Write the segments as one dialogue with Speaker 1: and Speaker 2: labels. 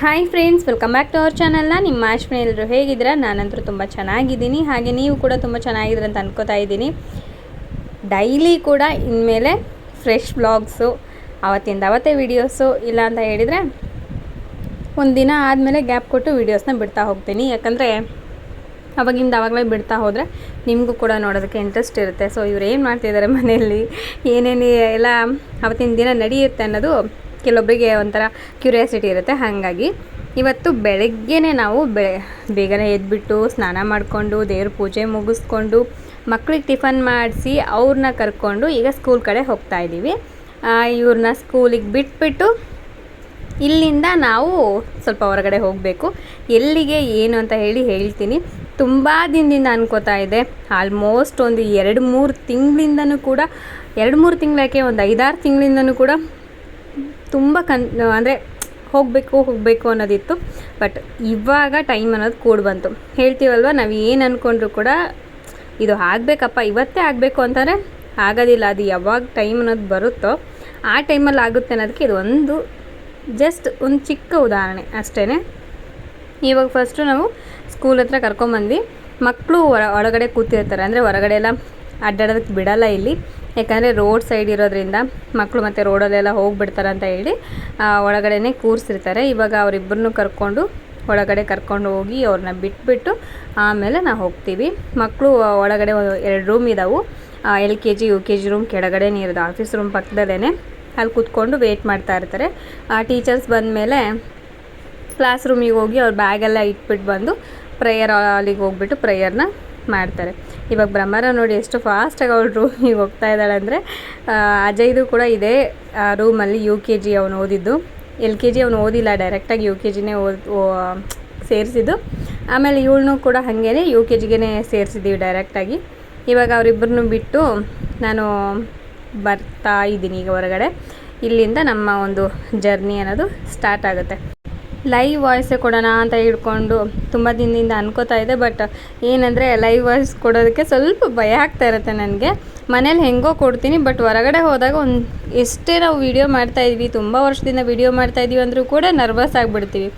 Speaker 1: Hi friends welcome back to our ಚಾನಲ್ನ ನಿಮ್ಮ ಆಶ್ಮಿ ಎಲ್ಲರೂ ಹೇಗಿದ್ದೀರಾ? ನಾನಂತರೂ ತುಂಬ ಚೆನ್ನಾಗಿದ್ದೀನಿ. ಹಾಗೆ ನೀವು ಕೂಡ ತುಂಬ ಚೆನ್ನಾಗಿದ್ದೀರ ಅಂತ ಅನ್ಕೋತಾ ಇದ್ದೀನಿ. ಡೈಲಿ ಕೂಡ ಇನ್ಮೇಲೆ ಫ್ರೆಶ್ ಬ್ಲಾಗ್ಸು ಅವತ್ತಿಂದ ಅವತ್ತೇ ವೀಡಿಯೋಸು ಇಲ್ಲ ಅಂತ ಹೇಳಿದರೆ ಒಂದು ದಿನ ಆದಮೇಲೆ ಗ್ಯಾಪ್ ಕೊಟ್ಟು ವೀಡಿಯೋಸ್ನ ಬಿಡ್ತಾ ಹೋಗ್ತೀನಿ. ಯಾಕಂದರೆ ಅವಾಗಿಂದ ಆವಾಗಲೇ ಬಿಡ್ತಾ ಹೋದರೆ ನಿಮಗೂ ಕೂಡ ನೋಡೋದಕ್ಕೆ ಇಂಟ್ರೆಸ್ಟ್ ಇರುತ್ತೆ. ಸೊ ಇವ್ರು ಏನು ಮಾಡ್ತಿದ್ದಾರೆ ಮನೆಯಲ್ಲಿ? ಏನೇನು ಎಲ್ಲ ಅವತ್ತಿನ ದಿನ ನಡೆಯುತ್ತೆ ಅನ್ನೋದು ಕೆಲವೊಬ್ಬರಿಗೆ ಒಂಥರ ಕ್ಯೂರಿಯಾಸಿಟಿ ಇರುತ್ತೆ. ಹಾಗಾಗಿ ಇವತ್ತು ಬೆಳಗ್ಗೆನೇ ನಾವು ಬೆಳೆ ಬೇಗನೆ ಎದ್ಬಿಟ್ಟು ಸ್ನಾನ ಮಾಡಿಕೊಂಡು, ದೇವ್ರ ಪೂಜೆ ಮುಗಿಸ್ಕೊಂಡು, ಮಕ್ಳಿಗೆ ಟಿಫನ್ ಮಾಡಿಸಿ ಅವ್ರನ್ನ ಕರ್ಕೊಂಡು ಈಗ ಸ್ಕೂಲ್ ಕಡೆ ಹೋಗ್ತಾ ಇದ್ದೀವಿ. ಇವ್ರನ್ನ ಸ್ಕೂಲಿಗೆ ಬಿಟ್ಬಿಟ್ಟು ಇಲ್ಲಿಂದ ನಾವು ಸ್ವಲ್ಪ ಹೊರಗಡೆ ಹೋಗಬೇಕು. ಎಲ್ಲಿಗೆ ಏನು ಅಂತ ಹೇಳಿ ಹೇಳ್ತೀನಿ. ತುಂಬ ದಿನದಿಂದ ಅನ್ಕೋತಾ ಇದೆ. ಆಲ್ಮೋಸ್ಟ್ ಒಂದು ಎರಡು ಮೂರು ತಿಂಗಳಿಂದನೂ ಕೂಡ, ಎರಡು ಮೂರು ತಿಂಗಳಕ್ಕೆ ಒಂದು ಐದಾರು ತಿಂಗಳಿಂದನೂ ಕೂಡ ತುಂಬ ಕನ್, ಅಂದರೆ ಹೋಗಬೇಕು ಹೋಗಬೇಕು ಅನ್ನೋದಿತ್ತು. ಬಟ್ ಇವಾಗ ಟೈಮ್ ಅನ್ನೋದು ಕೂಡಿ ಬಂತು. ಹೇಳ್ತೀವಲ್ವ, ನಾವು ಏನು ಅಂದ್ಕೊಂಡ್ರು ಕೂಡ ಇದು ಆಗಬೇಕಪ್ಪ, ಇವತ್ತೇ ಆಗಬೇಕು ಅಂತಂದರೆ ಆಗೋದಿಲ್ಲ. ಅದು ಯಾವಾಗ ಟೈಮ್ ಅನ್ನೋದು ಬರುತ್ತೋ ಆ ಟೈಮಲ್ಲಿ ಆಗುತ್ತೆ ಅನ್ನೋದಕ್ಕೆ ಇದು ಒಂದು ಜಸ್ಟ್ ಒಂದು ಚಿಕ್ಕ ಉದಾಹರಣೆ ಅಷ್ಟೇ ಇವಾಗ ಫಸ್ಟು ನಾವು ಸ್ಕೂಲ್ ಹತ್ರ ಕರ್ಕೊಂಬಂದ್ವಿ. ಮಕ್ಕಳು ಹೊರ ಒಳಗಡೆ ಕೂತಿರ್ತಾರೆ. ಅಂದರೆ ಹೊರಗಡೆ ಎಲ್ಲ ಅಡ್ಡಾಡೋದಕ್ಕೆ ಬಿಡಲ್ಲ ಇಲ್ಲಿ. ಯಾಕಂದರೆ ರೋಡ್ ಸೈಡ್ ಇರೋದ್ರಿಂದ ಮಕ್ಕಳು ಮತ್ತು ರೋಡಲ್ಲೆಲ್ಲ ಹೋಗಿಬಿಡ್ತಾರೆ ಅಂತ ಹೇಳಿ ಒಳಗಡೆ ಕೂರಿಸಿರ್ತಾರೆ. ಇವಾಗ ಅವರಿಬ್ಬರನ್ನೂ ಕರ್ಕೊಂಡು ಒಳಗಡೆ ಕರ್ಕೊಂಡು ಹೋಗಿ ಅವ್ರನ್ನ ಬಿಟ್ಬಿಟ್ಟು ಆಮೇಲೆ ನಾವು ಹೋಗ್ತೀವಿ. ಮಕ್ಕಳು ಒಳಗಡೆ ಎರಡು ರೂಮ್ ಇದ್ದಾವೆ L K G, U K G room ಕೆಳಗಡೆನೇ ಇರೋದು ಆಫೀಸ್ ರೂಮ್ ಪಕ್ಕದಲ್ಲೇ ಅಲ್ಲಿ ಕೂತ್ಕೊಂಡು ವೆಯ್ಟ್ ಮಾಡ್ತಾ ಇರ್ತಾರೆ. ಆ ಟೀಚರ್ಸ್ ಬಂದಮೇಲೆ ಕ್ಲಾಸ್ ರೂಮಿಗೆ ಹೋಗಿ ಅವ್ರ ಬ್ಯಾಗೆಲ್ಲ ಇಟ್ಬಿಟ್ಟು ಬಂದು ಪ್ರೇಯರ್ ಹಾಲಿಗೆ ಹೋಗ್ಬಿಟ್ಟು ಪ್ರೇಯರ್ನ ಮಾಡ್ತಾರೆ. ಇವಾಗ ಬ್ರಹ್ಮರ ನೋಡಿ ಎಷ್ಟು ಫಾಸ್ಟಾಗಿ ಅವಳು ರೂಮಿಗೆ ಹೋಗ್ತಾ ಇದ್ದಾಳೆ ಅಂದರೆ ಅಜಯ್ದು ಕೂಡ ಇದೇ ರೂಮಲ್ಲಿ ಯು ಕೆ ಜಿ ಅವನು ಓದಿದ್ದು. ಎಲ್ ಕೆ ಜಿ ಅವನು ಓದಿಲ್ಲ ಡೈರೆಕ್ಟಾಗಿ ಯು ಕೆ ಜಿನೇ ಓದ್ ಸೇರಿಸಿದ್ದು. ಆಮೇಲೆ ಇವಳನ್ನೂ ಕೂಡ ಹಾಗೇ ಯು ಕೆ ಜಿಗೇ ಸೇರಿಸಿದ್ದೀವಿ ಡೈರೆಕ್ಟಾಗಿ ಇವಾಗ ಅವರಿಬ್ಬರನ್ನು ಬಿಟ್ಟು ನಾನು ಬರ್ತಾ ಇದ್ದೀನಿ ಈಗ ಹೊರಗಡೆ. ಇಲ್ಲಿಂದ ನಮ್ಮ ಒಂದು ಜರ್ನಿ ಅನ್ನೋದು ಸ್ಟಾರ್ಟ್ ಆಗುತ್ತೆ. ಲೈವ್ ವಾಯ್ಸೇ ಕೊಡೋಣ ಅಂತ ಹಿಡ್ಕೊಂಡು ತುಂಬ ದಿನದಿಂದ ಅನ್ಕೋತಾ ಇದೆ ಬಟ್ ಏನಂದರೆ ಲೈವ್ ವಾಯ್ಸ್ ಕೊಡೋದಕ್ಕೆ ಸ್ವಲ್ಪ ಭಯ ಆಗ್ತಾ ಇರುತ್ತೆ ನನಗೆ. ಮನೇಲಿ ಹೆಂಗೋ ಕೊಡ್ತೀನಿ ಬಟ್ ಹೊರಗಡೆ ಹೋದಾಗ ಒಂದು ಎಷ್ಟೇ ನಾವು ವೀಡಿಯೋ ಮಾಡ್ತಾಯಿದ್ವಿ ತುಂಬ ವರ್ಷದಿಂದ ವೀಡಿಯೋ ಮಾಡ್ತಾಯಿದ್ವಿ ಅಂದರೂ ಕೂಡ ನರ್ವಸ್ ಆಗಿಬಿಡ್ತೀವಿ.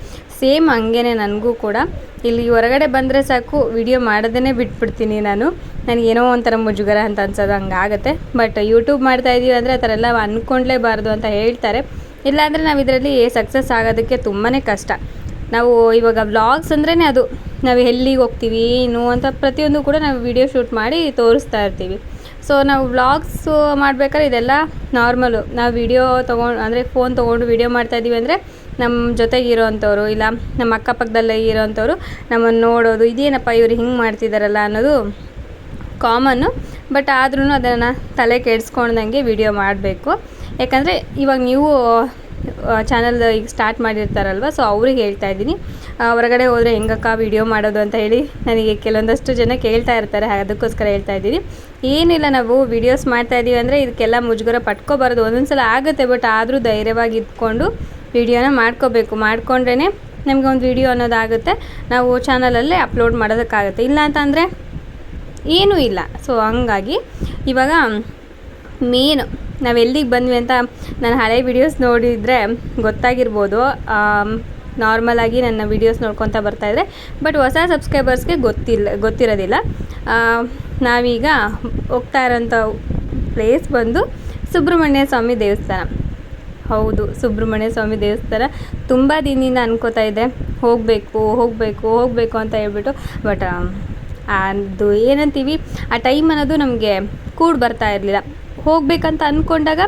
Speaker 1: ಸೇಮ್ ಹಂಗೇ ನನಗೂ ಕೂಡ. ಇಲ್ಲಿ ಹೊರಗಡೆ ಬಂದರೆ ಸಾಕು ವಿಡಿಯೋ ಮಾಡೋದನ್ನೇ ಬಿಟ್ಬಿಡ್ತೀನಿ ನಾನು. ನನಗೇನೋ ಒಂಥರ ಮುಜುಗರ ಅಂತ ಅನ್ಸೋದು ಹಂಗಾಗುತ್ತೆ. ಬಟ್ ಯೂಟ್ಯೂಬ್ ಮಾಡ್ತಾಯಿದ್ದೀವಿ ಅಂದರೆ ಆ ಥರ ಎಲ್ಲ ಅಂದ್ಕೊಂಡ್ಲೇಬಾರ್ದು ಅಂತ ಹೇಳ್ತಾರೆ. ಇಲ್ಲಾಂದರೆ ನಾವು ಇದರಲ್ಲಿ ಸಕ್ಸಸ್ ಆಗೋದಕ್ಕೆ ತುಂಬಾ ಕಷ್ಟ. ನಾವು ಇವಾಗ ವ್ಲಾಗ್ಸ್ ಅಂದ್ರೇ ಅದು. ನಾವು ಎಲ್ಲಿಗೆ ಹೋಗ್ತೀವಿ, ಏನು ಅಂತ ಪ್ರತಿಯೊಂದು ಕೂಡ ನಾವು ವಿಡಿಯೋ ಶೂಟ್ ಮಾಡಿ ತೋರಿಸ್ತಾ ಇರ್ತೀವಿ. ಸೊ ನಾವು ವ್ಲಾಗ್ಸು ಮಾಡ್ಬೇಕಾದ್ರೆ ಇದೆಲ್ಲ ನಾರ್ಮಲು ನಾವು ವಿಡಿಯೋ ತೊಗೊಂಡು ಅಂದರೆ ಫೋನ್ ತೊಗೊಂಡು ವಿಡಿಯೋ ಮಾಡ್ತಾಯಿದ್ದೀವಿ ಅಂದರೆ ನಮ್ಮ ಜೊತೆಗೆ ಇರೋವಂಥವ್ರು ಇಲ್ಲ ನಮ್ಮ ಅಕ್ಕಪಕ್ಕದಲ್ಲೇ ಇರೋವಂಥವ್ರು ನಮ್ಮನ್ನು ನೋಡೋದು, ಇದೇನಪ್ಪ ಇವರು ಹಿಂಗೆ ಮಾಡ್ತಿದ್ದಾರಲ್ಲ ಅನ್ನೋದು ಕಾಮನ್ನು ಬಟ್ ಆದ್ರೂ ಅದನ್ನು ತಲೆ ಕೆಡಿಸ್ಕೊಂಡಂಗೆ ವಿಡಿಯೋ ಮಾಡಬೇಕು. ಯಾಕಂದರೆ ಇವಾಗ ನೀವು ಚಾನಲ್ ಈಗ ಸ್ಟಾರ್ಟ್ ಮಾಡಿರ್ತಾರಲ್ವ ಸೊ ಅವ್ರಿಗೆ ಹೇಳ್ತಾ ಇದ್ದೀನಿ. ಹೊರಗಡೆ ಹೋದರೆ ಹೆಂಗಕ್ಕ ವೀಡಿಯೋ ಮಾಡೋದು ಅಂತ ಹೇಳಿ ನನಗೆ ಕೆಲವೊಂದಷ್ಟು ಜನ ಕೇಳ್ತಾ ಇರ್ತಾರೆ, ಅದಕ್ಕೋಸ್ಕರ ಹೇಳ್ತಾ ಇದ್ದೀನಿ. ಏನಿಲ್ಲ, ನಾವು ವೀಡಿಯೋಸ್ ಮಾಡ್ತಾ ಇದ್ದೀವಿ ಅಂದರೆ ಇದಕ್ಕೆಲ್ಲ ಮುಜುಗರ ಪಟ್ಕೋಬಾರ್ದು. ಒಂದೊಂದು ಸಲ ಆಗುತ್ತೆ ಬಟ್ ಆದರೂ ಧೈರ್ಯವಾಗಿ ಇದ್ಕೊಂಡು ವೀಡಿಯೋನ ಮಾಡ್ಕೋಬೇಕು. ಮಾಡಿಕೊಂಡ್ರೇ ನಮಗೆ ಒಂದು ವೀಡಿಯೋ ಅನ್ನೋದಾಗುತ್ತೆ. ನಾವು ಚಾನಲಲ್ಲೇ ಅಪ್ಲೋಡ್ ಮಾಡೋದಕ್ಕಾಗುತ್ತೆ. ಇಲ್ಲ ಅಂತಂದರೆ ಏನೂ ಇಲ್ಲ. ಸೊ ಹಂಗಾಗಿ ಇವಾಗ ಮೇನು ನಾವು ಎಲ್ಲಿಗೆ ಬಂದ್ವಿ ಅಂತ ನಾನು ಹಳೆ ವಿಡಿಯೋಸ್ ನೋಡಿದರೆ ಗೊತ್ತಾಗಿರ್ಬೋದು. ನಾರ್ಮಲಾಗಿ ನನ್ನ ವೀಡಿಯೋಸ್ ನೋಡ್ಕೊತಾ ಬರ್ತಾಯಿದ್ರೆ ಬಟ್ ಹೊಸ ಸಬ್ಸ್ಕ್ರೈಬರ್ಸ್ಗೆ ಗೊತ್ತಿಲ್ಲ ಗೊತ್ತಿರೋದಿಲ್ಲ. ನಾವೀಗ ಹೋಗ್ತಾ ಇರೋಂಥ ಪ್ಲೇಸ್ ಬಂದು ಸುಬ್ರಹ್ಮಣ್ಯ ಸ್ವಾಮಿ ದೇವಸ್ಥಾನ. ಹೌದು, ಸುಬ್ರಹ್ಮಣ್ಯ ಸ್ವಾಮಿ ದೇವಸ್ಥಾನ ತುಂಬ ದಿನದಿಂದ ಅನ್ಕೋತಾ ಇದೆ. ಹೋಗಬೇಕು ಹೋಗಬೇಕು ಹೋಗಬೇಕು ಅಂತ ಹೇಳ್ಬಿಟ್ಟು ಬಟ್ ಅದು ಏನಂತೀವಿ, ಆ ಟೈಮ್ ಅನ್ನೋದು ನಮಗೆ ಕೂಡ್ ಬರ್ತಾ ಇರಲಿಲ್ಲ. ಹೋಗಬೇಕಂತ ಅಂದ್ಕೊಂಡಾಗ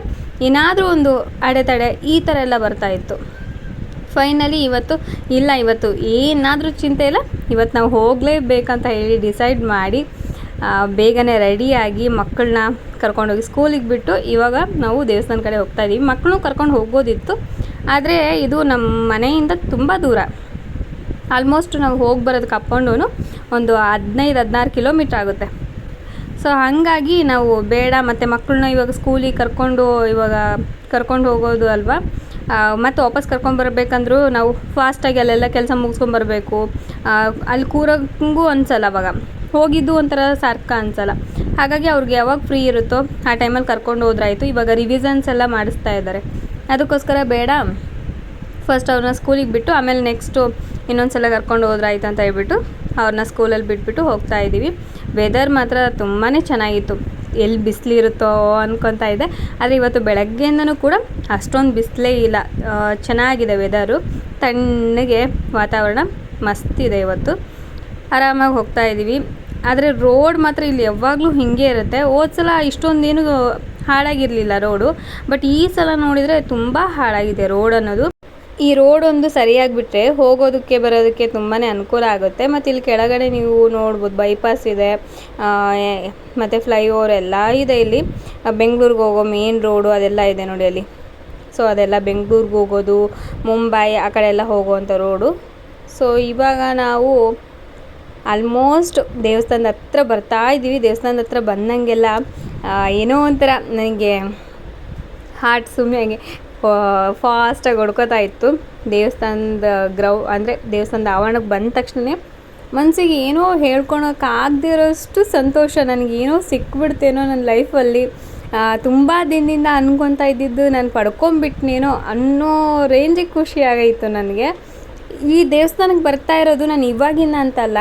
Speaker 1: ಏನಾದರೂ ಒಂದು ಅಡೆತಡೆ ಈ ಥರ ಎಲ್ಲ ಬರ್ತಾಯಿತ್ತು ಫೈನಲಿ ಇವತ್ತು ಇಲ್ಲ, ಇವತ್ತು ಏನಾದರೂ ಚಿಂತೆ ಇಲ್ಲ. ಇವತ್ತು ನಾವು ಹೋಗಲೇಬೇಕಂತ ಹೇಳಿ ಡಿಸೈಡ್ ಮಾಡಿ ಬೇಗನೆ ರೆಡಿಯಾಗಿ ಮಕ್ಕಳನ್ನ ಕರ್ಕೊಂಡೋಗಿ ಸ್ಕೂಲಿಗೆ ಬಿಟ್ಟು ಇವಾಗ ನಾವು ದೇವಸ್ಥಾನ ಕಡೆ ಹೋಗ್ತಾ ಇದ್ದೀವಿ ಮಕ್ಕಳು ಕರ್ಕೊಂಡು ಹೋಗೋದಿತ್ತು ಆದರೆ ಇದು ನಮ್ಮ ಮನೆಯಿಂದ ತುಂಬ ದೂರ. ಆಲ್ಮೋಸ್ಟ್ ನಾವು ಹೋಗಿ ಬರೋದಕ್ಕೆ ಅಪ್ಪಂಡು ಒಂದು ಹದಿನೈದು, ಹದಿನಾರು ಕಿಲೋಮೀಟ್ರ್ ಆಗುತ್ತೆ. ಸೊ ಹಾಗಾಗಿ ನಾವು ಬೇಡ, ಮತ್ತು ಮಕ್ಕಳನ್ನ ಇವಾಗ ಸ್ಕೂಲಿಗೆ ಕರ್ಕೊಂಡು, ಇವಾಗ ಕರ್ಕೊಂಡು ಹೋಗೋದು ಅಲ್ವಾ? ಮತ್ತು ವಾಪಸ್ ಕರ್ಕೊಂಬರ್ಬೇಕಂದ್ರೂ ನಾವು ಫಾಸ್ಟಾಗಿ ಅಲ್ಲೆಲ್ಲ ಕೆಲಸ ಮುಗಿಸ್ಕೊಂಬರ್ಬೇಕು ಅಲ್ಲಿ ಕೂರೋಂಗೂ ಅನ್ಸಲ್ಲ ಅವಾಗ. ಹೋಗಿದ್ದು ಒಂಥರ ಸಾರ್ಕ ಅನ್ಸಲ್ಲ. ಹಾಗಾಗಿ ಅವ್ರಿಗೆ ಯಾವಾಗ ಫ್ರೀ ಇರುತ್ತೋ ಆ ಟೈಮಲ್ಲಿ ಕರ್ಕೊಂಡು ಹೋದ್ರಾಯಿತು. ಇವಾಗ ರಿವಿಸನ್ಸ್ ಎಲ್ಲ ಮಾಡಿಸ್ತಾ ಇದ್ದಾರೆ. ಅದಕ್ಕೋಸ್ಕರ ಬೇಡ. ಫಸ್ಟ್ ಅವ್ರನ್ನ ಸ್ಕೂಲಿಗೆ ಬಿಟ್ಟು ಆಮೇಲೆ ನೆಕ್ಸ್ಟು ಇನ್ನೊಂದು ಸಲ ಕರ್ಕೊಂಡು ಹೋದ್ರಾಯ್ತು ಅಂತ ಹೇಳ್ಬಿಟ್ಟು ಅವ್ರನ್ನ ಸ್ಕೂಲಲ್ಲಿ ಬಿಟ್ಬಿಟ್ಟು ಹೋಗ್ತಾ ಇದ್ದೀವಿ. ವೆದರ್ ಮಾತ್ರ ತುಂಬಾ ಚೆನ್ನಾಗಿತ್ತು. ಎಲ್ಲಿ ಬಿಸಿಲಿರುತ್ತೋ ಅನ್ಕೊತಾ ಇದೆ. ಆದರೆ ಇವತ್ತು ಬೆಳಗ್ಗೆಯಿಂದನೂ ಕೂಡ ಅಷ್ಟೊಂದು ಬಿಸಿಲೇ ಇಲ್ಲ. ಚೆನ್ನಾಗಿದೆ ವೆದರು ತಣ್ಣಗೆ ವಾತಾವರಣ ಮಸ್ತಿದೆ ಇವತ್ತು. ಆರಾಮಾಗಿ ಹೋಗ್ತಾ ಇದ್ದೀವಿ. ಆದರೆ ರೋಡ್ ಮಾತ್ರ ಇಲ್ಲಿ ಯಾವಾಗಲೂ ಹಿಂಗೆ ಇರುತ್ತೆ. ಹೋದ ಸಲ ಇಷ್ಟೊಂದೇನು ಹಾಳಾಗಿರಲಿಲ್ಲ ರೋಡು ಬಟ್ ಈ ಸಲ ನೋಡಿದರೆ ತುಂಬ ಹಾಳಾಗಿದೆ ರೋಡ್ ಅನ್ನೋದು. ಈ ರೋಡ್ ಒಂದು ಸರಿಯಾಗಿಬಿಟ್ರೆ ಹೋಗೋದಕ್ಕೆ, ಬರೋದಕ್ಕೆ ತುಂಬಾ ಅನುಕೂಲ ಆಗುತ್ತೆ. ಮತ್ತು ಇಲ್ಲಿ ಕೆಳಗಡೆ ನೀವು ನೋಡ್ಬೋದು ಬೈಪಾಸ್ ಇದೆ. ಮತ್ತು ಫ್ಲೈಓವರ್ ಎಲ್ಲ ಇದೆ ಇಲ್ಲಿ. ಬೆಂಗಳೂರಿಗೆ ಹೋಗೋ ಮೇನ್ ರೋಡು ಅದೆಲ್ಲ ಇದೆ ನೋಡಿ ಅಲ್ಲಿ. ಸೊ ಅದೆಲ್ಲ ಬೆಂಗಳೂರಿಗೆ ಹೋಗೋದು, ಮುಂಬೈ ಆ ಕಡೆ ಎಲ್ಲ ಹೋಗುವಂಥ ರೋಡು ಸೊ ಇವಾಗ ನಾವು ಆಲ್ಮೋಸ್ಟ್ ದೇವಸ್ಥಾನದ ಹತ್ರ ಬರ್ತಾ ಇದ್ದೀವಿ. ದೇವಸ್ಥಾನದ ಹತ್ರ ಬಂದಂಗೆಲ್ಲ ಏನೋ ಒಂಥರ ನನಗೆ ಹಾರ್ಟ್ ಸುಮ್ಮನೆ ಫಾಸ್ಟಾಗಿ ಹೊಡ್ಕೋತಾ ಇತ್ತು. ದೇವಸ್ಥಾನದ ಗ್ರೌ, ಅಂದರೆ ದೇವಸ್ಥಾನದ ಆವರಣಕ್ಕೆ ಬಂದ ತಕ್ಷಣವೇ ಮನಸ್ಸಿಗೆ ಏನೋ ಹೇಳ್ಕೊಳಕ್ಕಾಗದೇ ಇರೋಷ್ಟು ಸಂತೋಷ. ನನಗೇನೋ ಸಿಕ್ಬಿಡ್ತೇನೋ ನನ್ನ ಲೈಫಲ್ಲಿ. ತುಂಬ ದಿನದಿಂದ ಅನ್ಕೊತಾ ಇದ್ದಿದ್ದು ನಾನು ಪಡ್ಕೊಂಬಿಟ್ನೇನೋ ಅನ್ನೋ ರೇಂಜಿಗೆ ಖುಷಿ ನನಗೆ. ಈ ದೇವಸ್ಥಾನಕ್ಕೆ ಬರ್ತಾ ಇರೋದು ನಾನು ಇವಾಗಿಂದ ಅಂತಲ್ಲ,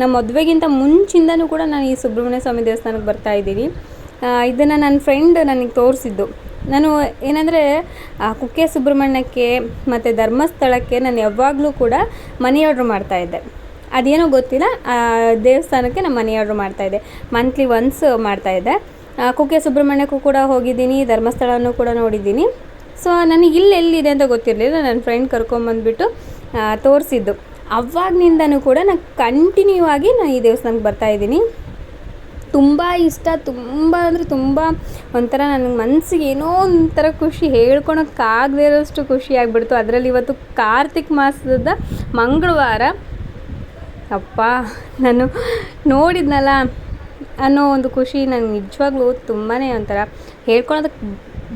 Speaker 1: ನಮ್ಮ ಮದುವೆಗಿಂತ ಮುಂಚಿಂದನೂ ಕೂಡ ನಾನು ಈ ಸುಬ್ರಹ್ಮಣ್ಯ ಸ್ವಾಮಿ ದೇವಸ್ಥಾನಕ್ಕೆ ಬರ್ತಾ ಇದ್ದೀನಿ. ಇದನ್ನು ನನ್ನ ಫ್ರೆಂಡ್ ನನಗೆ ತೋರಿಸಿದ್ದು. ನಾನು ಏನಂದರೆ ಕುಕ್ಕೆ ಸುಬ್ರಹ್ಮಣ್ಯಕ್ಕೆ ಮತ್ತು ಧರ್ಮಸ್ಥಳಕ್ಕೆ ನಾನು ಯಾವಾಗಲೂ ಕೂಡ ಮನಿ ಆರ್ಡ್ರ್ ಮಾಡ್ತಾಯಿದ್ದೆ ಅದೇನೋ ಗೊತ್ತಿಲ್ಲ ದೇವಸ್ಥಾನಕ್ಕೆ ನಾನು ಮನಿ ಆರ್ಡ್ರ್ ಮಾಡ್ತಾಯಿದ್ದೆ ಮಂತ್ಲಿ ಒನ್ಸ್ ಮಾಡ್ತಾಯಿದ್ದೆ ಕುಕ್ಕೆ ಸುಬ್ರಹ್ಮಣ್ಯಕ್ಕೂ ಕೂಡ ಹೋಗಿದ್ದೀನಿ, ಧರ್ಮಸ್ಥಳನೂ ಕೂಡ ನೋಡಿದ್ದೀನಿ. ಸೊ ನನಗೆ ಇಲ್ಲಿ ಎಲ್ಲಿದೆ ಅಂತ ಗೊತ್ತಿರಲಿಲ್ಲ. ನನ್ನ ಫ್ರೆಂಡ್ ಕರ್ಕೊಂಬಂದ್ಬಿಟ್ಟು ತೋರಿಸಿದ್ದು. ಅವಾಗಿನಿಂದನೂ ಕೂಡ ನಾನು ಕಂಟಿನ್ಯೂ ಆಗಿ ನಾನು ಈ ದೇವಸ್ಥಾನಕ್ಕೆ ಬರ್ತಾ ಇದ್ದೀನಿ. ತುಂಬ ಇಷ್ಟ, ತುಂಬ ಅಂದರೆ ತುಂಬ ಒಂಥರ ನನಗೆ ಮನಸ್ಸಿಗೆ ಏನೋ ಒಂಥರ ಖುಷಿ, ಹೇಳ್ಕೊಳಕ್ಕಾಗದೇ ಇರೋಷ್ಟು ಖುಷಿ ಆಗಿಬಿಡ್ತು. ಅದರಲ್ಲಿ ಇವತ್ತು ಕಾರ್ತಿಕ್ ಮಾಸದ ಮಂಗಳವಾರ. ಅಪ್ಪ, ನಾನು ನೋಡಿದ್ನಲ್ಲ ಅನ್ನೋ ಒಂದು ಖುಷಿ ನನಗೆ ನಿಜವಾಗ್ಲೂ ತುಂಬಾ ಒಂಥರ. ಹೇಳ್ಕೊಳೋದಕ್ಕೆ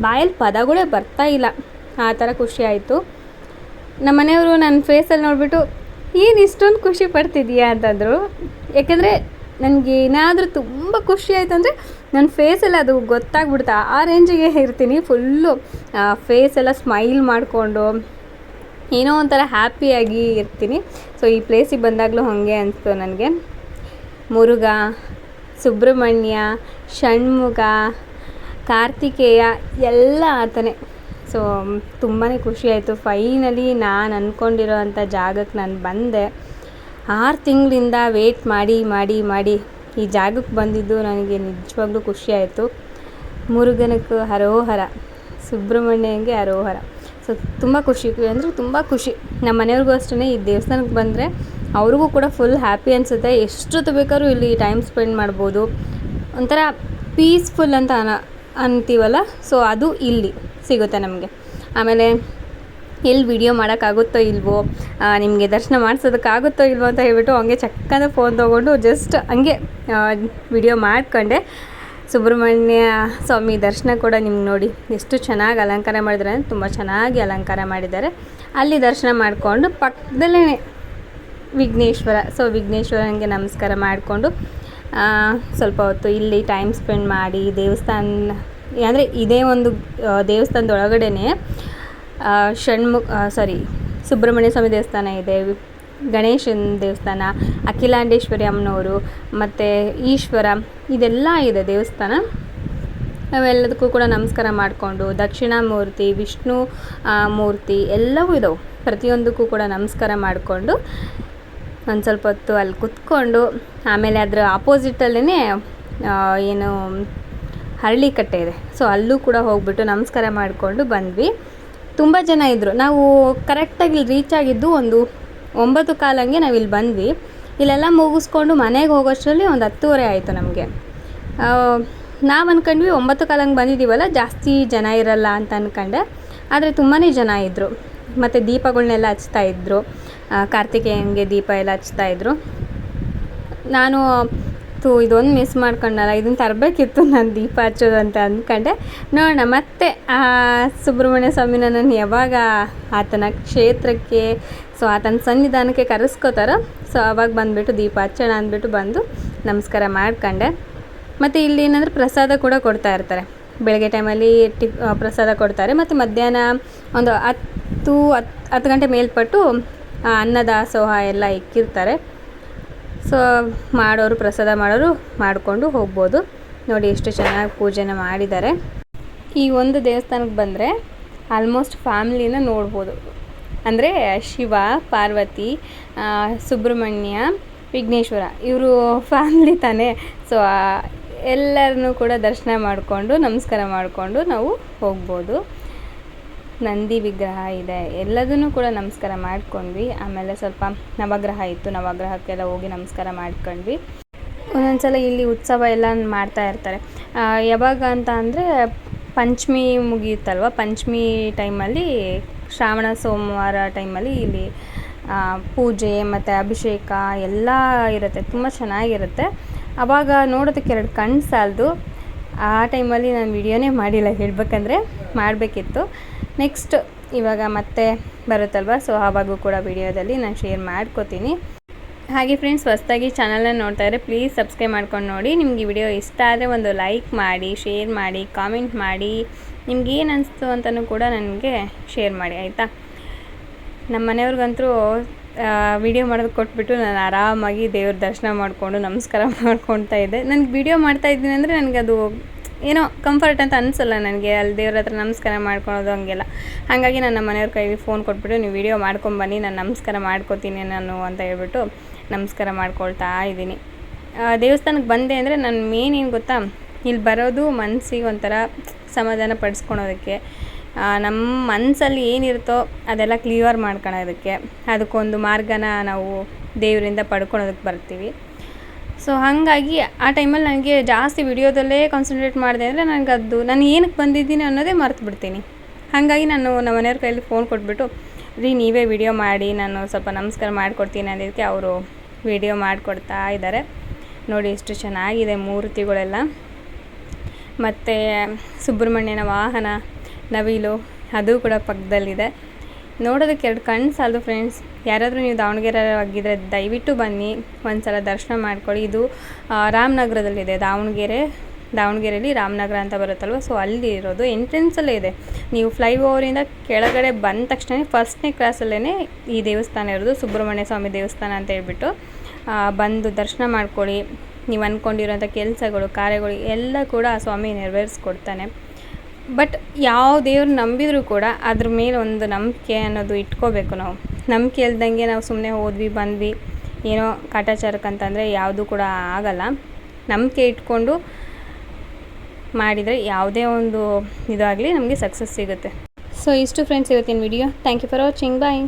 Speaker 1: ಬಾಯಲ್ಲಿ ಪದಗಳೇ ಬರ್ತಾ ಇಲ್ಲ. ಆ ಥರ ಖುಷಿ ಆಯಿತು. ನಮ್ಮ ಮನೆಯವರು ನನ್ನ ಫೇಸಲ್ಲಿ ನೋಡಿಬಿಟ್ಟು, ಏನು ಇಷ್ಟೊಂದು ಖುಷಿ ಪಡ್ತಿದೀಯಾ? ಅಂತಂದರು. ಯಾಕೆಂದರೆ ನನಗೆ ಏನಾದರೂ ತುಂಬ ಖುಷಿ ಆಯ್ತು ಅಂದರೆ ನನ್ನ ಫೇಸಲ್ಲಿ ಅದು ಗೊತ್ತಾಗ್ಬಿಡ್ತಾ. ಆ ರೇಂಜಿಗೆ ಇರ್ತೀನಿ ಫುಲ್ಲು ಫೇಸೆಲ್ಲ ಸ್ಮೈಲ್ ಮಾಡಿಕೊಂಡು, ಏನೋ ಒಂಥರ ಹ್ಯಾಪಿಯಾಗಿ ಇರ್ತೀನಿ. ಸೊ ಈ ಪ್ಲೇಸಿಗೆ ಬಂದಾಗಲೂ ಹಾಗೆ ಅನಿಸ್ತು ನನಗೆ. ಮುರುಘ, ಸುಬ್ರಹ್ಮಣ್ಯ, ಷಣ್ಮುಖ, ಕಾರ್ತಿಕೇಯ ಎಲ್ಲ ಆತನೇ. ಸೊ ತುಂಬಾ ಖುಷಿಯಾಯಿತು ಫೈನಲಿ ನಾನು ಅಂದ್ಕೊಂಡಿರೋ ಅಂಥ ಜಾಗಕ್ಕೆ ನಾನು ಬಂದೆ. ಆರು ತಿಂಗಳಿಂದ ವೇಟ್ ಮಾಡಿ ಮಾಡಿ ಮಾಡಿ ಈ ಜಾಗಕ್ಕೆ ಬಂದಿದ್ದು ನನಗೆ ನಿಜವಾಗ್ಲೂ ಖುಷಿ ಆಯಿತು. ಮುರುಗನಕ್ಕೆ ಹರೋಹರ, ಸುಬ್ರಹ್ಮಣ್ಯಂಗೆ ಹರೋಹರ. ಸೊ ತುಂಬ ಖುಷಿ, ಅಂದರೆ ತುಂಬ ಖುಷಿ. ನಮ್ಮ ಮನೆಯವ್ರಿಗೂ ಅಷ್ಟೇ ಈ ದೇವಸ್ಥಾನಕ್ಕೆ ಬಂದರೆ ಅವ್ರಿಗೂ ಕೂಡ ಫುಲ್ ಹ್ಯಾಪಿ ಅನಿಸುತ್ತೆ. ಎಷ್ಟೊತ್ತು ಬೇಕಾದ್ರೂ ಇಲ್ಲಿ ಟೈಮ್ ಸ್ಪೆಂಡ್ ಮಾಡ್ಬೋದು. ಒಂಥರ ಪೀಸ್ಫುಲ್ ಅಂತ ಅನ, ಅಂತೀವಲ್ಲ? ಸೊ ಅದು ಇಲ್ಲಿ ಸಿಗುತ್ತೆ ನಮಗೆ. ಆಮೇಲೆ ಎಲ್ಲಿ ವಿಡಿಯೋ ಮಾಡೋಕ್ಕಾಗುತ್ತೋ ಇಲ್ವೋ ನಿಮಗೆ ದರ್ಶನ ಮಾಡಿಸೋದಕ್ಕಾಗುತ್ತೋ ಇಲ್ವೋ ಅಂತ ಹೇಳ್ಬಿಟ್ಟು ಹಂಗೆ ಚಕ್ಕಂದ ಫೋನ್ ತೊಗೊಂಡು ಜಸ್ಟ್ ಹಂಗೆ ವಿಡಿಯೋ ಮಾಡ್ಕೊಂಡೆ. ಸುಬ್ರಹ್ಮಣ್ಯ ಸ್ವಾಮಿ ದರ್ಶನ ಕೂಡ ನಿಮ್ಗೆ ನೋಡಿ, ಎಷ್ಟು ಚೆನ್ನಾಗಿ ಅಲಂಕಾರ ಮಾಡಿದ್ದಾರೆ ತುಂಬ ಚೆನ್ನಾಗಿ ಅಲಂಕಾರ ಮಾಡಿದ್ದಾರೆ. ಅಲ್ಲಿ ದರ್ಶನ ಮಾಡಿಕೊಂಡು ಪಕ್ಕದಲ್ಲೇ ವಿಘ್ನೇಶ್ವರ, ಸೊ ವಿಘ್ನೇಶ್ವರನಿಗೆ ನಮಸ್ಕಾರ ಮಾಡಿಕೊಂಡು ಸ್ವಲ್ಪ ಹೊತ್ತು ಇಲ್ಲಿ ಟೈಮ್ ಸ್ಪೆಂಡ್ ಮಾಡಿ ದೇವಸ್ಥಾನ, ಅಂದರೆ ಇದೇ ಒಂದು ದೇವಸ್ಥಾನದೊಳಗಡೆ ಷಣ್ಮುಖ ಸಾರಿ ಸುಬ್ರಹ್ಮಣ್ಯ ಸ್ವಾಮಿ ದೇವಸ್ಥಾನ ಇದೆ, ಗಣೇಶನ ದೇವಸ್ಥಾನ, ಅಖಿಲಾಂಡೇಶ್ವರಿ ಅಮ್ಮನವರು ಮತ್ತು ಈಶ್ವರ, ಇದೆಲ್ಲ ಇದೆ ದೇವಸ್ಥಾನ. ಅವೆಲ್ಲದಕ್ಕೂ ಕೂಡ ನಮಸ್ಕಾರ ಮಾಡಿಕೊಂಡು ದಕ್ಷಿಣಾಮೂರ್ತಿ, ವಿಷ್ಣು ಮೂರ್ತಿ ಎಲ್ಲವೂ ಇದಾವೆ. ಪ್ರತಿಯೊಂದಕ್ಕೂ ಕೂಡ ನಮಸ್ಕಾರ ಮಾಡಿಕೊಂಡು ಒಂದು ಸ್ವಲ್ಪ ಹೊತ್ತು ಅಲ್ಲಿ ಕುತ್ಕೊಂಡು, ಆಮೇಲೆ ಅದರ ಆಪೋಸಿಟಲ್ಲೇ ಏನು ಹರಳಿಕಟ್ಟೆ ಇದೆ. ಸೊ ಅಲ್ಲೂ ಕೂಡ ಹೋಗ್ಬಿಟ್ಟು ನಮಸ್ಕಾರ ಮಾಡಿಕೊಂಡು ಬಂದ್ವಿ. ತುಂಬ ಜನ ಇದ್ದರು ನಾವು ಕರೆಕ್ಟಾಗಿ ಇಲ್ಲಿ ರೀಚ್ ಆಗಿದ್ದು ಒಂದು ಒಂಬತ್ತು ಕಾಲಂಗೆ ನಾವು ಇಲ್ಲಿ ಬಂದ್ವಿ. ಇಲ್ಲೆಲ್ಲ ಮುಗಿಸ್ಕೊಂಡು ಮನೆಗೆ ಹೋಗೋಷ್ಟರಲ್ಲಿ ಒಂದು ಹತ್ತುವರೆ ಆಯಿತು ನಮಗೆ. ನಾವು ಅಂದ್ಕೊಂಡ್ವಿ ಒಂಬತ್ತು ಕಾಲಂಗೆ ಬಂದಿದ್ದೀವಲ್ಲ ಜಾಸ್ತಿ ಜನ ಇರಲ್ಲ ಅಂತ ಅಂದ್ಕೊಂಡೆ ಆದರೆ ತುಂಬಾ ಜನ ಇದ್ದರು ಮತ್ತು ದೀಪಗಳನ್ನೆಲ್ಲ ಹಚ್ತಾ ಇದ್ದರು ಕಾರ್ತಿಕೇಯನ್ಗೆ ದೀಪ ಎಲ್ಲ ಹಚ್ತಾ ಇದ್ದರು ನಾನು ತು, ಇದೊಂದು ಮಿಸ್ ಮಾಡ್ಕೊಂಡಲ್ಲ ಇದನ್ನು ತರಬೇಕಿತ್ತು ನಾನು ದೀಪ ಹಚ್ಚೋದು ಅಂತ ಅಂದ್ಕೊಂಡೆ ನೋಡೋಣ, ಮತ್ತೆ ಆ ಸುಬ್ರಹ್ಮಣ್ಯ ಸ್ವಾಮಿನ ನಾನು ಯಾವಾಗ ಆತನ ಕ್ಷೇತ್ರಕ್ಕೆ, ಸೊ ಆತನ ಸನ್ನಿಧಾನಕ್ಕೆ ಕರೆಸ್ಕೋತಾರೋ, ಸೊ ಅವಾಗ ಬಂದುಬಿಟ್ಟು ದೀಪ ಹಚ್ಚೋಣ ಅಂದ್ಬಿಟ್ಟು ಬಂದು ನಮಸ್ಕಾರ ಮಾಡ್ಕೊಂಡೆ. ಮತ್ತು ಇಲ್ಲಿ ಏನಂದ್ರೆ ಪ್ರಸಾದ ಕೂಡ ಕೊಡ್ತಾ ಇರ್ತಾರೆ. ಬೆಳಗ್ಗೆ ಟೈಮಲ್ಲಿ ಟಿ ಪ್ರಸಾದ ಕೊಡ್ತಾರೆ. ಮತ್ತು ಮಧ್ಯಾಹ್ನ ಒಂದು ಹತ್ತು ಹತ್ತು ಹತ್ತು ಗಂಟೆ ಮೇಲ್ಪಟ್ಟು ಅನ್ನದಾಸೋಹ ಎಲ್ಲ ಇಕ್ಕಿರ್ತಾರೆ. ಸೊ ಮಾಡೋರು, ಪ್ರಸಾದ ಮಾಡೋರು ಮಾಡಿಕೊಂಡು ಹೋಗ್ಬೋದು. ನೋಡಿ ಎಷ್ಟು ಚೆನ್ನಾಗಿ ಪೂಜೆನ ಮಾಡಿದ್ದಾರೆ. ಈ ಒಂದು ದೇವಸ್ಥಾನಕ್ಕೆ ಬಂದರೆ ಆಲ್ಮೋಸ್ಟ್ ಫ್ಯಾಮ್ಲಿನ ನೋಡ್ಬೋದು. ಅಂದರೆ ಶಿವ, ಪಾರ್ವತಿ ಸುಬ್ರಹ್ಮಣ್ಯ, ವಿಘ್ನೇಶ್ವರ, ಇವರು ಫ್ಯಾಮ್ಲಿ ತಾನೇ. ಸೊ ಎಲ್ಲರನ್ನೂ ಕೂಡ ದರ್ಶನ ಮಾಡಿಕೊಂಡು, ನಮಸ್ಕಾರ ಮಾಡಿಕೊಂಡು ನಾವು ಹೋಗ್ಬೋದು. ನಂದಿ ವಿಗ್ರಹ ಇದೆ. ಎಲ್ಲದನ್ನೂ ಕೂಡ ನಮಸ್ಕಾರ ಮಾಡ್ಕೊಂಡ್ವಿ. ಆಮೇಲೆ ಸ್ವಲ್ಪ ನವಗ್ರಹ ಇತ್ತು. ನವಗ್ರಹಕ್ಕೆಲ್ಲ ಹೋಗಿ ನಮಸ್ಕಾರ ಮಾಡ್ಕೊಂಡ್ವಿ. ಒಂದೊಂದ್ಸಲ ಇಲ್ಲಿ ಉತ್ಸವ ಎಲ್ಲ ಮಾಡ್ತಾ ಇರ್ತಾರೆ. ಯಾವಾಗ ಅಂತ ಅಂದರೆ ಪಂಚಮಿ ಮುಗಿಯುತ್ತಲ್ವ? ಪಂಚಮಿ ಟೈಮಲ್ಲಿ, ಶ್ರಾವಣ, ಸೋಮವಾರ ಟೈಮಲ್ಲಿ ಇಲ್ಲಿ ಪೂಜೆ ಮತ್ತು ಅಭಿಷೇಕ ಎಲ್ಲ ಇರುತ್ತೆ. ತುಂಬ ಚೆನ್ನಾಗಿರುತ್ತೆ. ಆವಾಗ ನೋಡೋದಕ್ಕೆ ಎರಡು ಕಣ್ಣು ಸಾಲದು. ಆ ಟೈಮಲ್ಲಿ ನಾನು ವಿಡಿಯೋನೇ ಮಾಡಿಲ್ಲ, ಹೇಳಬೇಕಂದ್ರೆ ಮಾಡಬೇಕಿತ್ತು. ನೆಕ್ಸ್ಟ್ ಇವಾಗ ಮತ್ತೆ ಬರುತ್ತಲ್ವ? ಸೊ ಆವಾಗೂ ಕೂಡ ವಿಡಿಯೋದಲ್ಲಿ ನಾನು ಶೇರ್ ಮಾಡ್ಕೋತೀನಿ. ಹಾಗೆ ಫ್ರೆಂಡ್ಸ್ ಹೊಸ್ದಾಗಿ ಚಾನಲ್ನ ನೋಡ್ತಾ ಇದ್ರೆ ಪ್ಲೀಸ್ ಸಬ್ಸ್ಕ್ರೈಬ್ ಮಾಡ್ಕೊಂಡು ನೋಡಿ. ನಿಮ್ಗೆ ಈ ವಿಡಿಯೋ ಇಷ್ಟ ಆದರೆ ಒಂದು ಲೈಕ್ ಮಾಡಿ ಶೇರ್ ಮಾಡಿ ಕಾಮೆಂಟ್ ಮಾಡಿ. ನಿಮ್ಗೆ ಏನು ಅನಿಸ್ತು ಅಂತಲೂ ಕೂಡ ನನಗೆ ಶೇರ್ ಮಾಡಿ, ಆಯಿತಾ? ನಮ್ಮ ಮನೆಯವ್ರಿಗಂತೂ ವಿಡಿಯೋ ಮಾಡೋದು ಕೊಟ್ಬಿಟ್ಟು ನಾನು ಆರಾಮಾಗಿ ದೇವ್ರ ದರ್ಶನ ಮಾಡಿಕೊಂಡು ನಮಸ್ಕಾರ ಮಾಡ್ಕೊಳ್ತಾ ಇದ್ದೆ. ನನಗೆ ವಿಡಿಯೋ ಮಾಡ್ತಾ ಇದ್ದೀನಿ ಅಂದರೆ ನನಗೆ ಅದು ಏನೋ ಕಂಫರ್ಟ್ ಅಂತ ಅನಿಸಲ್ಲ ನನಗೆ. ಅಲ್ಲಿ ದೇವ್ರ ಹತ್ರ ನಮಸ್ಕಾರ ಮಾಡ್ಕೊಳೋದು ಹಂಗೆಲ್ಲ. ಹಾಗಾಗಿ ನಾನು ನಮ್ಮ ಮನೆಯವ್ರ ಕೈಗೆ ಫೋನ್ ಕೊಟ್ಬಿಟ್ಟು, ನೀವು ವಿಡಿಯೋ ಮಾಡ್ಕೊಂಬನ್ನಿ ನಾನು ನಮಸ್ಕಾರ ಮಾಡ್ಕೋತೀನಿ ನಾನು ಅಂತ ಹೇಳ್ಬಿಟ್ಟು ನಮಸ್ಕಾರ ಮಾಡ್ಕೊಳ್ತಾ ಇದ್ದೀನಿ. ದೇವಸ್ಥಾನಕ್ಕೆ ಬಂದೆ ಅಂದರೆ ನಾನು ಮೇನ್ ಏನು ಗೊತ್ತಾ? ಇಲ್ಲಿ ಬರೋದು ಮನಸ್ಸಿಗೆ ಒಂಥರ ಸಮಾಧಾನ ಪಡಿಸ್ಕೊಳೋದಕ್ಕೆ. ನಮ್ಮ ಮನಸ್ಸಲ್ಲಿ ಏನಿರುತ್ತೋ ಅದೆಲ್ಲ ಕ್ಲಿಯರ್ ಮಾಡ್ಕೊಳೋದಕ್ಕೆ ಅದಕ್ಕೊಂದು ಮಾರ್ಗನ ನಾವು ದೇವರಿಂದ ಪಡ್ಕೊಳೋದಕ್ಕೆ ಬರ್ತೀವಿ. ಸೊ ಹಾಗಾಗಿ ಆ ಟೈಮಲ್ಲಿ ನನಗೆ ಜಾಸ್ತಿ ವಿಡಿಯೋದಲ್ಲೇ ಕಾನ್ಸಂಟ್ರೇಟ್ ಮಾಡಿದೆ ಅಂದರೆ ನನಗೆ ಅದು, ನಾನು ಏನಕ್ಕೆ ಬಂದಿದ್ದೀನಿ ಅನ್ನೋದೇ ಮರ್ತು ಬಿಡ್ತೀನಿ. ಹಾಗಾಗಿ ನಾನು ನಮ್ಮ ಮನೆಯವ್ರ ಕೈಯಲ್ಲಿ ಫೋನ್ ಕೊಟ್ಬಿಟ್ಟು, ರೀ ನೀವೇ ವಿಡಿಯೋ ಮಾಡಿ, ನಾನು ಸ್ವಲ್ಪ ನಮಸ್ಕಾರ ಮಾಡಿಕೊಡ್ತೀನಿ ಅನ್ನೋದಕ್ಕೆ ಅವರು ವಿಡಿಯೋ ಮಾಡಿಕೊಡ್ತಾ ಇದ್ದಾರೆ ನೋಡಿ ಎಷ್ಟು ಚೆನ್ನಾಗಿದೆ ಮೂರ್ತಿಗಳೆಲ್ಲ. ಮತ್ತು ಸುಬ್ರಹ್ಮಣ್ಯನ ವಾಹನ ನವಿಲು, ಅದು ಕೂಡ ಪಕ್ಕದಲ್ಲಿದೆ. ನೋಡೋದಕ್ಕೆ ಎರಡು ಕಣ್ಣು ಸಾಲದು ಫ್ರೆಂಡ್ಸ್ ಯಾರಾದರೂ ನೀವು ದಾವಣಗೆರೆ ಆಗಿದ್ದರೆ ದಯವಿಟ್ಟು ಬನ್ನಿ. ಒಂದು ಸಲ ದರ್ಶನ ಮಾಡ್ಕೊಳ್ಳಿ. ಇದು ರಾಮನಗರದಲ್ಲಿದೆ. ದಾವಣಗೆರೆ ದಾವಣಗೆರೆಯಲ್ಲಿ ರಾಮನಗರ ಅಂತ ಬರುತ್ತಲ್ವ? ಸೊ ಅಲ್ಲಿ ಇರೋದು ಎಂಟ್ರೆನ್ಸಲ್ಲೇ ಇದೆ. ನೀವು ಫ್ಲೈ ಓವರಿಂದ ಕೆಳಗಡೆ ಬಂದ ತಕ್ಷಣ ಫಸ್ಟ್ನೇ ಕ್ಲಾಸಲ್ಲೇ ಈ ದೇವಸ್ಥಾನ ಇರೋದು. ಸುಬ್ರಹ್ಮಣ್ಯ ಸ್ವಾಮಿ ದೇವಸ್ಥಾನ ಅಂತ ಹೇಳ್ಬಿಟ್ಟು ಬಂದು ದರ್ಶನ ಮಾಡ್ಕೊಳ್ಳಿ. ನೀವು ಅಂದ್ಕೊಂಡಿರೋಂಥ ಕೆಲಸಗಳು, ಕಾರ್ಯಗಳು ಎಲ್ಲ ಕೂಡ ಆ ಸ್ವಾಮಿ ನೆರವೇರಿಸ್ಕೊಡ್ತಾನೆ. ಬಟ್ ಯಾವ ದೇವ್ರು ನಂಬಿದರೂ ಕೂಡ ಅದ್ರ ಮೇಲೆ ಒಂದು ನಂಬಿಕೆ ಅನ್ನೋದು ಇಟ್ಕೋಬೇಕು ನಾವು. ನಂಬಿಕೆ ಇಲ್ದಂಗೆ ನಾವು ಸುಮ್ಮನೆ ಹೋದ್ವಿ, ಬಂದ್ವಿ, ಏನೋ ಕಾಟಾಚಾರಕ್ಕಂತಂದರೆ ಯಾವುದೂ ಕೂಡ ಆಗಲ್ಲ. ನಂಬಿಕೆ ಇಟ್ಕೊಂಡು ಮಾಡಿದರೆ ಯಾವುದೇ ಒಂದು ಇದಾಗಲಿ ನಮಗೆ ಸಕ್ಸಸ್ ಸಿಗುತ್ತೆ. ಸೊ ಇಷ್ಟು ಫ್ರೆಂಡ್ಸ್ ಇವತ್ತಿನ video thank you for watching bye